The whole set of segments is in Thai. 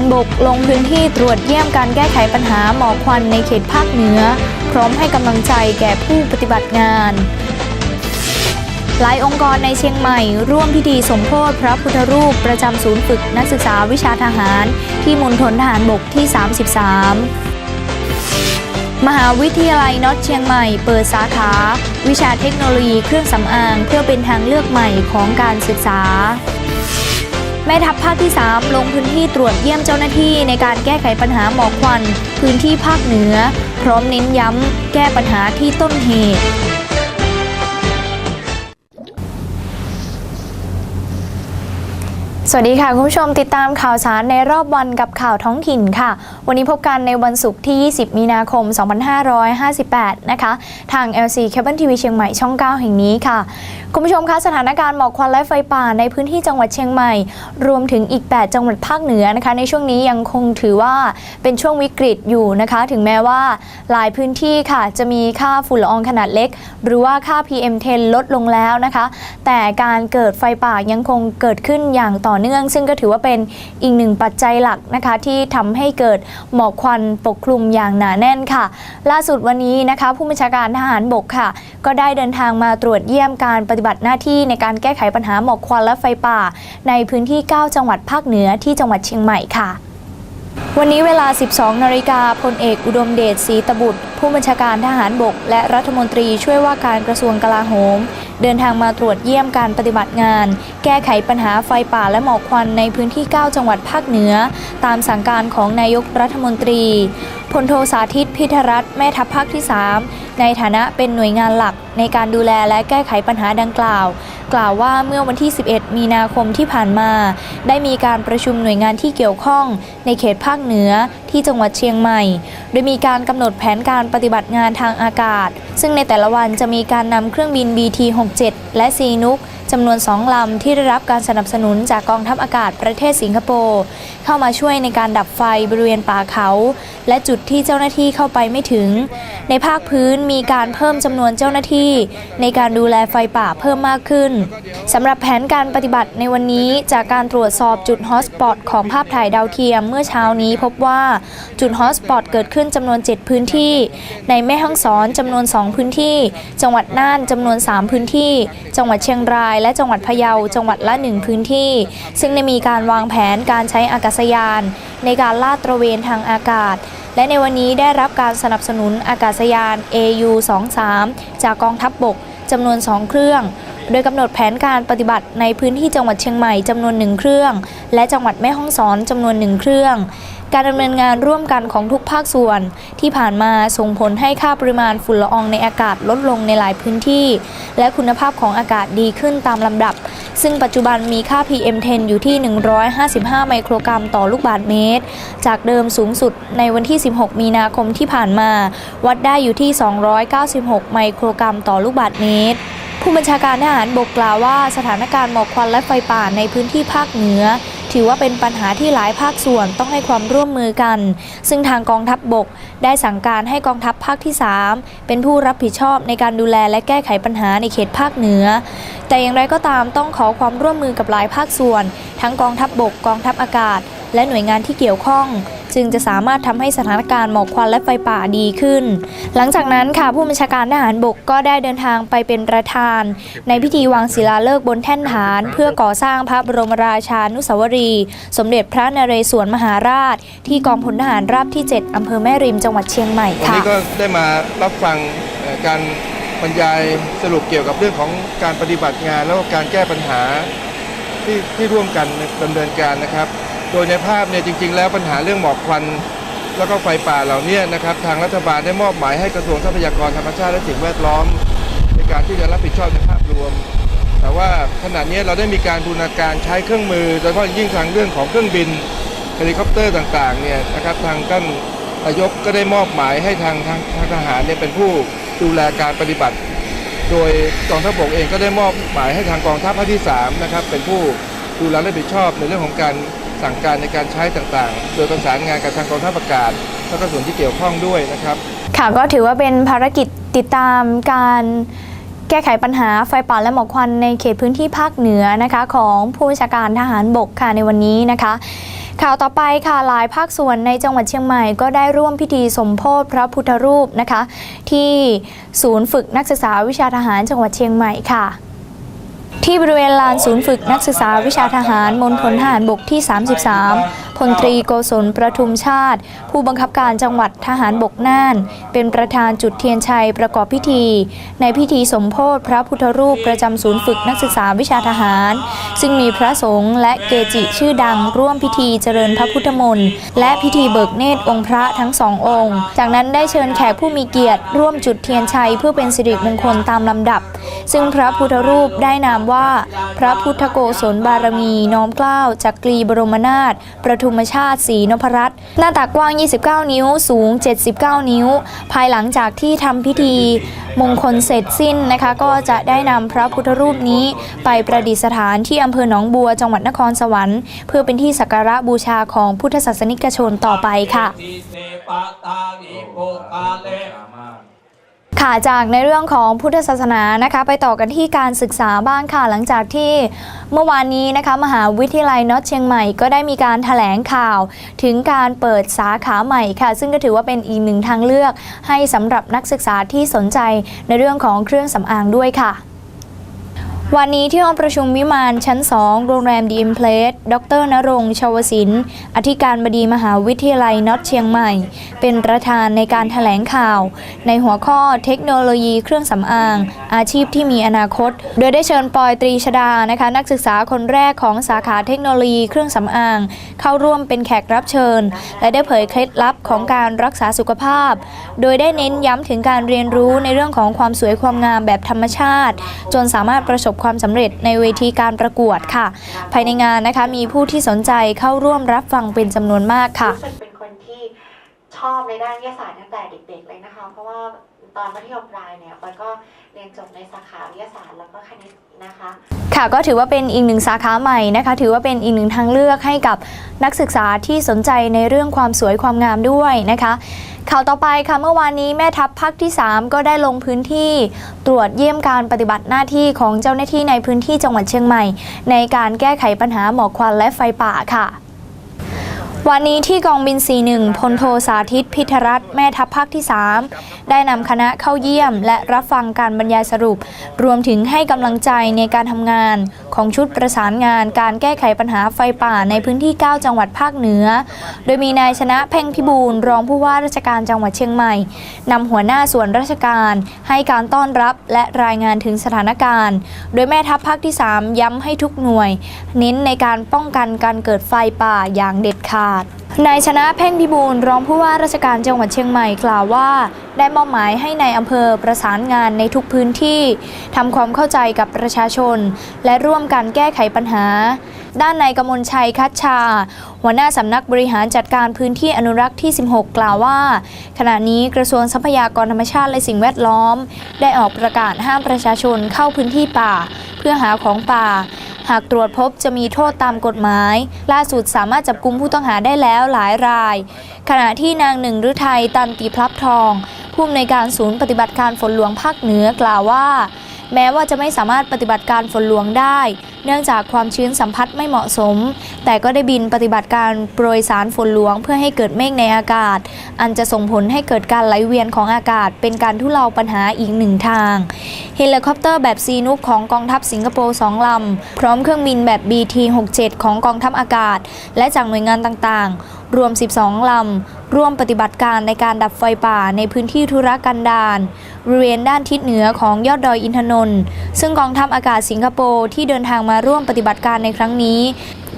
บัญชาการทหารบกลงพื้นที่ตรวจเยี่ยมการแก้ไขปัญหาหมอกควันในเขตภาคเหนือ พร้อมให้กำลังใจแก่ผู้ปฏิบัติงาน หลายองค์กรในเชียงใหม่ ร่วมพิธีสมโภชพระพุทธรูปประจำศูนย์ฝึกนักศึกษาวิชาทหาร ที่มณฑลทหารบกที่ 33มหาวิทยาลัยน็อตเชียงใหม่ เปิดสาขา วิชาเทคโนโลยีเครื่องสำอาง เพื่อเป็นทางเลือกใหม่ของการศึกษา แม่ทัพภาคที่ 3 ลงพื้นที่ตรวจเยี่ยมเจ้าหน้าที่ในการแก้ไขปัญหาหมอกควัน พื้นที่ภาคเหนือ พร้อมเน้นย้ำ แก้ปัญหาที่ต้นเหตุสวัสดีค่ะ คุณผู้ชมติดตามข่าวสารในรอบวันกับข่าวท้องถิ่นค่ะ วันนี้พบกันในวันศุกร์ที่ 20 มีนาคม 2558 นะคะ ทาง LC Cable TV เชียงใหม่ช่อง 9 แห่งนี้ค่ะ คุณผู้ชมคะสถานการณ์หมอกควันและไฟป่าในพื้นที่จังหวัดเชียงใหม่ รวมถึงอีก 8 จังหวัดภาคเหนือนะคะ ในช่วงนี้ยังคงถือว่าเป็นช่วงวิกฤตอยู่นะคะ ถึงแม้ว่าหลายพื้นที่ค่ะ จะมีค่าฝุ่นละอองขนาดเล็ก หรือว่าค่า PM10 ลดลงแล้วนะคะ แต่การเกิดไฟป่ายังคงเกิดขึ้นอย่างต่อเนื่อง ซึ่งก็ถือว่าเป็นอีกหนึ่งปัจจัยหลักนะคะ ที่ทำให้เกิดหมอกควันปกคลุมอย่างหนาแน่นค่ะ ล่าสุดวันนี้นะคะ ผู้บัญชาการทหารบกค่ะ ก็ได้เดินทางมาตรวจเยี่ยมการปฏิิบัติหน้าที่ในการแก้ไขปัญหาหมอกควันและไฟป่า ในพื้นที่ 9 จังหวัดภาคเหนือที่จังหวัดเชียงใหม่ค่ะ วันนี้เวลา 12 นาฬิกาพลเอกอุดมเดชศรีตบุตร ผู้บัญชาการทหารบก และรัฐมนตรีช่วยว่าการกระทรวงกลาโหม เดินทางมาตรวจเยี่ยมการปฏิบัติงาน แก้ไขปัญหาไฟป่าและหมอกควันในพื้นที่ 9 จังหวัดภาคเหนือ ตามสั่งการของนายกรัฐมนตรีพลโทสาธิตพิธรัตน์แม่ทัพภาคที่ 3 ในฐานะเป็นหน่วยงานหลักในการดูแลและแก้ไขปัญหาดังกล่าว กล่าวว่าเมื่อวันที่ 11 มีนาคมที่ผ่านมา ได้มีการประชุมหน่วยงานที่เกี่ยวข้อง ในเขตภาคเหนือ ที่จังหวัดเชียงใหม่ โดยมีการกำหนดแผนการปฏิบัติงานทางอากาศ ซึ่งในแต่ละวันจะมีการนำเครื่องบิน BT-67 และซีนุก จำนวน 2 ลำที่ได้รับการสนับสนุนจากกองทัพอากาศประเทศสิงคโปร์เข้ามาช่วยในการดับไฟบริเวณป่าเขา และจุดที่เจ้าหน้าที่เข้าไปไม่ถึง ในภาคพื้นมีการเพิ่มจำนวนเจ้าหน้าที่ในการดูแลไฟป่าเพิ่มมากขึ้นสำหรับแผนการปฏิบัติในวันนี้จากการตรวจสอบจุดฮอสปอตของภาพถ่ายดาวเทียมเมื่อเช้านี้พบว่าจุดฮอสปอตเกิดขึ้นจำนวน 7 พื้นที่ ในแม่ฮ่องสอนจำนวน 2 พื้นที่ จังหวัดน่านจำนวน 3 พื้นที่ จังหวัดเชียงรายและจังหวัดพะเยาจังหวัดละ1พื้นที่ ซึ่งได้มีการวางแผนการใช้อากาศยาน ในการลาดตระเวนทางอากาศ และในวันนี้ได้รับการสนับสนุนอากาศยาน AU-23 จากกองทัพบบกจำนวน 2 เครื่องโดยกำหนดแผนการปฏิบัติในพื้นที่จังหวัดเชียงใหม่จำนวนหนึ่งเครื่อง และจังหวัดแม่ฮ่องสอนจำนวนหนึ่งเครื่อง การดำเนินงานร่วมกันของทุกภาคส่วน ที่ผ่านมาส่งผลให้ค่าปริมาณฝุ่นละอองในอากาศลดลงในหลายพื้นที่ และคุณภาพของอากาศดีขึ้นตามลำดับ ซึ่งปัจจุบันมีค่า PM10 อยู่ที่ 155 ไมโครกรัมต่อลูกบาศก์เมตร จากเดิมสูงสุดในวันที่ 16 มีนาคมที่ผ่านมา วัดได้อยู่ที่ 296 ไมโครกรัมต่อลูกบาศก์เมตรผู้บัญชาการทหารบกกล่าวว่าสถานการณ์หมอกควันและไฟป่าในพื้นที่ภาคเหนือ ถือว่าเป็นปัญหาที่หลายภาคส่วนต้องให้ความร่วมมือกัน ซึ่งทางกองทัพบบก ได้สั่งการให้กองทัพภาคที่ 3 เป็นผู้รับผิดชอบในการดูแลและแก้ไขปัญหาในเขตภาคเหนือ แต่อย่างไรก็ตามต้องขอความร่วมมือกับหลายภาคส่วน ทั้งกองทัพบบก กองทัพอากาศ และหน่วยงานที่เกี่ยวข้อง จึงจะสามารถทำให้สถานการณ์หมอกควันและไฟป่าดีขึ้น หลังจากนั้นค่ะผู้บัญชาการทหารบกก็ได้เดินทางไปเป็นประธาน ในพิธีวางศิลาฤกษ์บนแท่นฐาน เพื่อก่อสร้างพระบรมราชานุสาวรีย์สมเด็จพระนเรศวรมหาราช ที่กองพลทหารราบที่ 7อำเภอแม่ริมจังหวัดเชียงใหม่ค่ะนี้ก็ได้มารับฟังการบรรยายสรุปเกี่ยวกับเรื่องของการปฏิบัติงาน แล้วก็การแก้ปัญหาที่ที่ร่วมกันดำเนินการนะครับ โดยในภาพเนี่ยจริง ๆ แล้วปัญหาเรื่องหมอกควันแล้วก็ไฟป่าเหล่านี้นะครับทางรัฐบาลได้มอบหมายให้กระทรวงทรัพยากรธรรมชาติและสิ่งแวดล้อม ในการที่จะรับผิดชอบในภาพรวม แต่ว่าขณะนี้เราได้มีการบูรณาการใช้เครื่องมือโดยเฉพาะยิ่งทางเรื่องของเครื่องบินเฮลิคอปเตอร์ต่างๆเนี่ยนะครับทางท่านนายกก็ได้มอบหมายให้ทางทางทางทหารเนี่ยเป็นผู้ดูแลการปฏิบัติ โดยกองทัพบกเองก็ได้มอบหมายให้ทางกองทัพภาคที่3นะครับเป็นผู้ดูแลและรับผิดชอบในเรื่องของการ สั่งการในการใช้ต่างๆ โดยประสานงานกับทางกองทัพอากาศ แล้วก็ส่วนที่เกี่ยวข้องด้วยนะครับ ค่ะก็ถือว่าเป็นภารกิจติดตามการแก้ไขปัญหาไฟป่าและหมอกควันในเขตพื้นที่ภาคเหนือนะคะของผู้บัญชาการทหารบกค่ะในวันนี้นะคะ ข่าวต่อไปค่ะหลายภาคส่วนในจังหวัดเชียงใหม่ก็ได้ร่วมพิธีสมโพธิพระพุทธรูปนะคะ ที่ศูนย์ฝึกนักศึกษาวิชาทหารจังหวัดเชียงใหม่ค่ะ ที่บริเวณลานศูนย์ฝึกนักศึกษาวิชาทหารมณฑลทหารบกที่ 33พลตรีโกศลประทุมชาติ ผู้บังคับการจังหวัดทหารบกน่าน เป็นประธานจุดเทียนชัยประกอบพิธี ในพิธีสมโพธิพระพุทธรูปประจำศูนย์ฝึกนักศึกษาวิชาทหาร ซึ่งมีพระสงฆ์และเกจิชื่อดังร่วมพิธีเจริญพระพุทธมนต์และพิธีเบิกเนตรองค์พระทั้งสององค์ จากนั้นได้เชิญแขกผู้มีเกียรติ ร่วมจุดเทียนชัยเพื่อเป็นสิริมงคลตามลำดับ ซึ่งพระพุทธรูปได้นามว่า พระพุทธโกศลบารมีน้อมเกล้าจักรีบรมนาถประทุมชาติศรีนพรัตน์หน้าตักกว้าง 29 นิ้ว สูง 79 นิ้ว ภายหลังจากที่ทำพิธีมงคลเสร็จสิ้นนะคะ ก็จะได้นำพระพุทธรูปนี้ไปประดิษฐานที่อำเภอหนองบัวจังหวัดนครสวรรค์ เพื่อเป็นที่สักการะบูชาของพุทธศาสนิกชนต่อไปค่ะ ค่ะจากในเรื่องของพุทธศาสนานะคะไปต่อกันที่การศึกษาบ้างค่ะหลังจากที่เมื่อวานนี้นะคะมหาวิทยาลัยนอตเชียงใหม่ก็ได้มีการถแถลงข่าว ถึงการเปิดสาขาใหม่ค่ะ ซึ่งก็ถือว่าเป็นอีกหนึ่งทางเลือก ให้สำหรับนักศึกษาที่สนใจในเรื่องของเครื่องสำอางด้วยค่ะ วันนี้ที่ห้องประชุมวิมานชั้น 2 โรงแรมดีอิมเพลสดรนรงค์ชาวศิลป์ อธิการบดีมหาวิทยาลัยน็อตเชียงใหม่ เป็นประธานในการถแถลงข่าว ในหัวข้อเทคโนโลยีเครื่องสำอาง อาชีพที่มีอนาคต โดยได้เชิญปอยตรีชดานะคะ นักศึกษาคนแรกของสาขาเทคโนโลยีเครื่องสำอาง เข้าร่วมเป็นแขกรับเชิญ และได้เผยเคล็ดลับของการรักษาสุขภาพ โดยได้เน้นย้ำถึงการเรียนรู้ในเรื่องของความสวยความงามแบบธรรมชาติ จนสามารถประสบความสำเร็จในเวทีการประกวดค่ะ ภายในงานนะคะมีผู้ที่สนใจเข้าร่วมรับฟังเป็นจำนวนมากค่ะ รู้สึกเป็นคนที่ ชอบในด้านวิทยาศาสตร์ตั้งแต่เด็ก ๆ เลยนะคะ เพราะว่าตอนมัธยมปลายเนี่ยปอยก็เรียนจบในสาขาวิทยาศาสตร์แล้วก็คณิตนะคะ ค่ะก็ถือว่าเป็นอีกหนึ่งสาขาใหม่นะคะ ถือว่าเป็นอีกหนึ่งทางเลือกให้กับนักศึกษาที่สนใจในเรื่องความสวยความงามด้วยนะคะข่าวต่อไปค่ะเมื่อวานนี้แม่ทัพภาคที่ 3 ก็ได้ลงพื้นที่ตรวจเยี่ยมการปฏิบัติหน้าที่ของเจ้าหน้าที่ในพื้นที่จังหวัดเชียงใหม่ ในการแก้ไขปัญหาหมอกควันและไฟป่าค่ะ วันนี้ที่กองบิน 41 พลโทสาธิตพิทรัตน์แม่ทัพภาคที่ 3 ได้นำคณะเข้าเยี่ยม และรับฟังการบรรยายสรุป รวมถึงให้กำลังใจในการทำงาน ของชุดประสานงานการแก้ไขปัญหาไฟป่าในพื้นที่ 9 จังหวัดภาคเหนือ โดยมีนายชนะเพ่งพิบูลรองผู้ว่าราชการจังหวัดเชียงใหม่นำหัวหน้าส่วนราชการ ให้การต้อนรับและรายงานถึงสถานการณ์ โดยแม่ทัพภาคที่ 3 ย้ำให้ทุกหน่วย เน้นในการป้องกันการเกิดไฟป่าอย่างเด็ดขาดนายชนะเพ่งพิบูลรองผู้ว่าราชการจังหวัดเชียงใหม่กล่าวว่า ได้มอบหมายให้ในายอำเภอประสานงานในทุกพื้นที่ทำความเข้าใจกับประชาชน และร่วมกันแก้ไขปัญหา ด้านนายกมลชัยคัชชา หัวหน้าสำนักบริหารจัดการพื้นที่อนุรักษ์ที่ 16 กล่าวว่า ขณะนี้กระทรวงทรัพยากรธรรมชาติและสิ่งแวดล้อม ได้ออกประกาศห้ามประชาชนเข้าพื้นที่ป่า เพื่อหาของป่า หากตรวจพบจะมีโทษตามกฎหมาย ล่าสุดสามารถจับกุมผู้ต้องหาได้แล้วหลายราย ขณะที่นางหนึ่งฤทัยตันติพลับทอง ผู้อำนวยการศูนย์ปฏิบัติการฝนหลวงภาคเหนือกล่าวว่า แม้ว่าจะไม่สามารถปฏิบัติการฝนหลวงได้ เนื่องจากความชื้นสัมผัสไม่เหมาะสม แต่ก็ได้บินปฏิบัติการโปรยสารฝนหลวงเพื่อให้เกิดเมฆในอากาศ อันจะส่งผลให้เกิดการไหลเวียนของอากาศ เป็นการทุเลาปัญหาอีกหนึ่งทาง เฮลิคอปเตอร์แบบซีนุกของกองทัพสิงคโปร์2ลำ พร้อมเครื่องบินแบบ BT-67 ของกองทัพอากาศ และจากหน่วยงานต่างๆ รวม 12 ลำ ร่วมปฏิบัติการในการดับไฟป่าในพื้นที่ธุรกันดารบริเวณด้านทิศเหนือของยอดดอยอินทนนท์ซึ่งกองทัพอากาศสิงคโปร์ที่เดินทางมาร่วมปฏิบัติการในครั้งนี้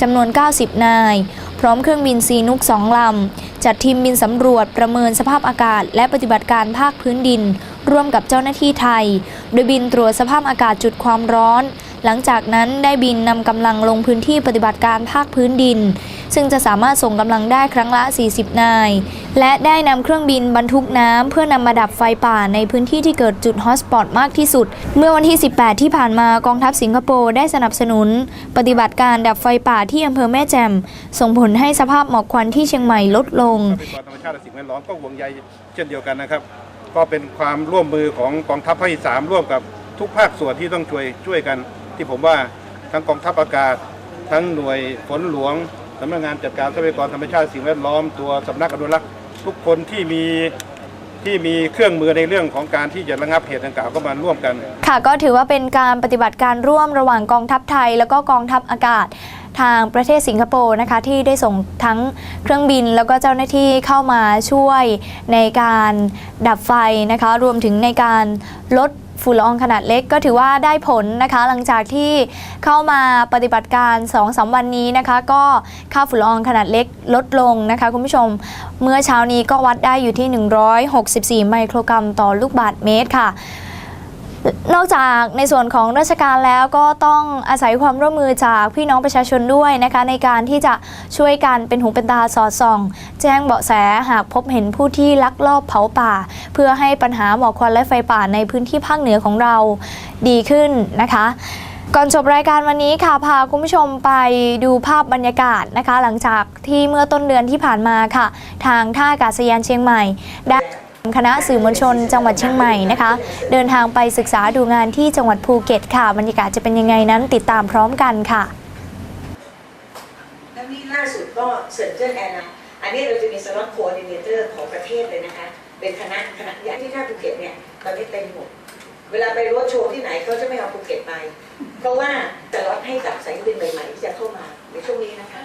จำนวน 90 นาย พร้อมเครื่องบินซีนุก2ลำ จัดทีมบินสำรวจประเมินสภาพอากาศ และปฏิบัติการภาคพื้นดิน ร่วมกับเจ้าหน้าที่ไทย โดยบินตรวจสภาพอากาศจุดความร้อน หลังจากนั้นได้บินนำกำลังลงพื้นที่ปฏิบัติการภาคพื้นดิน ซึ่งจะสามารถส่งกำลังได้ครั้งละ 40 นาย และได้นำเครื่องบินบรรทุกน้ำเพื่อนำมาดับไฟป่าในพื้นที่ที่เกิดจุดฮอตสปอตมากที่สุด เมื่อวันที่ 18 ที่ผ่านมากองทัพสิงคโปร์ได้สนับสนุน ปฏิบัติการดับไฟป่าที่อำเภอแม่แจ่มส่งผลให้สภาพหมอกควันที่เชียงใหม่ลดลงทรัพยากรธรรมชาติและสิ่งแวดล้อมก็ห่วงใยเช่นเดียวกันนะครับก็เป็นความร่วมมือของกองทัพภาคที่สามร่วมกับทุกภาคส่วนที่ต้องช่วยช่วยกัน ที่ผมว่าทั้งกองทัพอากาศ ทั้งหน่วยฝนหลวงสำนักงานจัดการทรัพยากรธรรมชาติสิ่งแวดล้อมตัวสำนักอนุรักษ์ทุกคนที่มีที่มีเครื่องมือในเรื่องของการที่จะระงับเหตุดังกล่าวก็มาร่วมกัน ค่ะก็ถือว่าเป็นการปฏิบัติการร่วมระหว่างกองทัพไทย แล้วก็กองทัพอากาศทางประเทศสิงคโปร์นะคะที่ได้ส่งทั้งเครื่องบินแล้วก็เจ้าหน้าที่เข้ามาช่วยในการดับไฟนะคะรวมถึงในการลด ฝุ่นละอองขนาดเล็กก็ถือว่าได้ผลนะคะ หลังจากที่เข้ามาปฏิบัติการ2-3วันนี้นะคะ ก็ค่าฝุ่นละอองขนาดเล็กลดลงนะคะคุณผู้ชม เมื่อเช้านี้ก็วัดได้อยู่ที่ 164 ไมโครกรัมต่อลูกบาศก์เมตรค่ะ นอกจากในส่วนของราชการแล้วก็ต้องอาศัยความร่วมมือจากพี่น้องประชาชนด้วยนะคะในการที่จะช่วยกันเป็นหูเป็นตาสอดส่อง แจ้งเบาะแสหากพบเห็นผู้ที่ลักลอบเผาป่า เพื่อให้ปัญหาหมอกควันและไฟป่าในพื้นที่ภาคเหนือของเราดีขึ้นนะคะก่อนจบรายการวันนี้ค่ะพาคุณผู้ชมไปดูภาพบรรยากาศนะคะ หลังจากที่เมื่อต้นเดือนที่ผ่านมาค่ะ ทางท่าอากาศยานเชียงใหม่ได้ คณะสื่อมวลชนจังหวัดเชียงใหม่นะคะ เดินทางไปศึกษาดูงานที่จังหวัดภูเก็ตค่ะ บรรยากาศจะเป็นยังไงนั้นติดตามพร้อมกันค่ะ แล้วนี่ล่าสุดก็เซินเจิ้นแอร์นะอันนี้เราจะมีสล็อตโคดิเนเตอร์ของประเทศเลยนะคะ เป็นคณะคณะใหญ่ที่ท่าภูเก็ตเนี่ยตอนนี้เต็มหมด เวลาไปรถโชว์ที่ไหนเขาจะไม่เอาภูเก็ตไป เพราะว่าจะลดให้กับสายการบินใหม่ๆที่จะเข้ามาในช่วงนี้นะคะ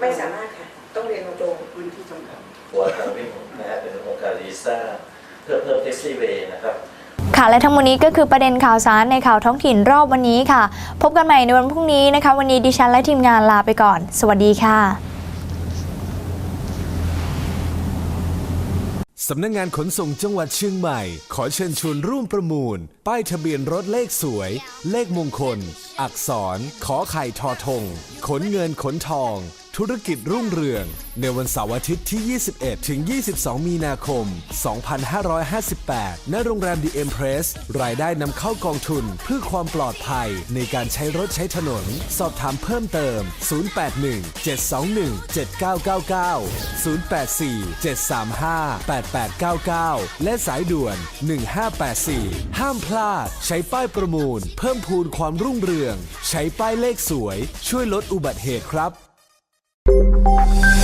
ไม่สามารถค่ะ ต้องเรียนตรงๆหัวทางวิ่งนะฮะเป็นโครงการลีซ่าเพื่อเพิ่มแท็กซี่เวย์นะครับค่ะและทั้งหมดนี้ก็คือประเด็นข่าวสารในข่าวท้องถิ่นรอบวันนี้ค่ะ พบกันใหม่ในวันพรุ่งนี้นะคะ วันนี้ดิฉันและทีมงานลาไปก่อน สวัสดีค่ะสำนักงงานขนส่งจังหวัดเชียงใหม่ ขอเชิญชวนร่วมประมูล ป้ายทะเบียนรถเลขสวย เลขมงคล อักษร ขอไข่ทอทง ขนเงินขนทอง ธุรกิจรุ่งเรือง ในวันเสาร์อาทิตย์ที่ 21 ถึง 22 มีนาคม 2558 ณ โรงแรม The Empress รายได้นำเข้ากองทุนเพื่อความปลอดภัยในการใช้รถใช้ถนน สอบถามเพิ่มเติม 081 721 7999 084 735 8899 และสายด่วน 1584 ห้ามพลาด ใช้ป้ายประมูล เพิ่มพูนความรุ่งเรือง ใช้ป้ายเลขสวย ช่วยลดอุบัติเหตุครับ Thank you.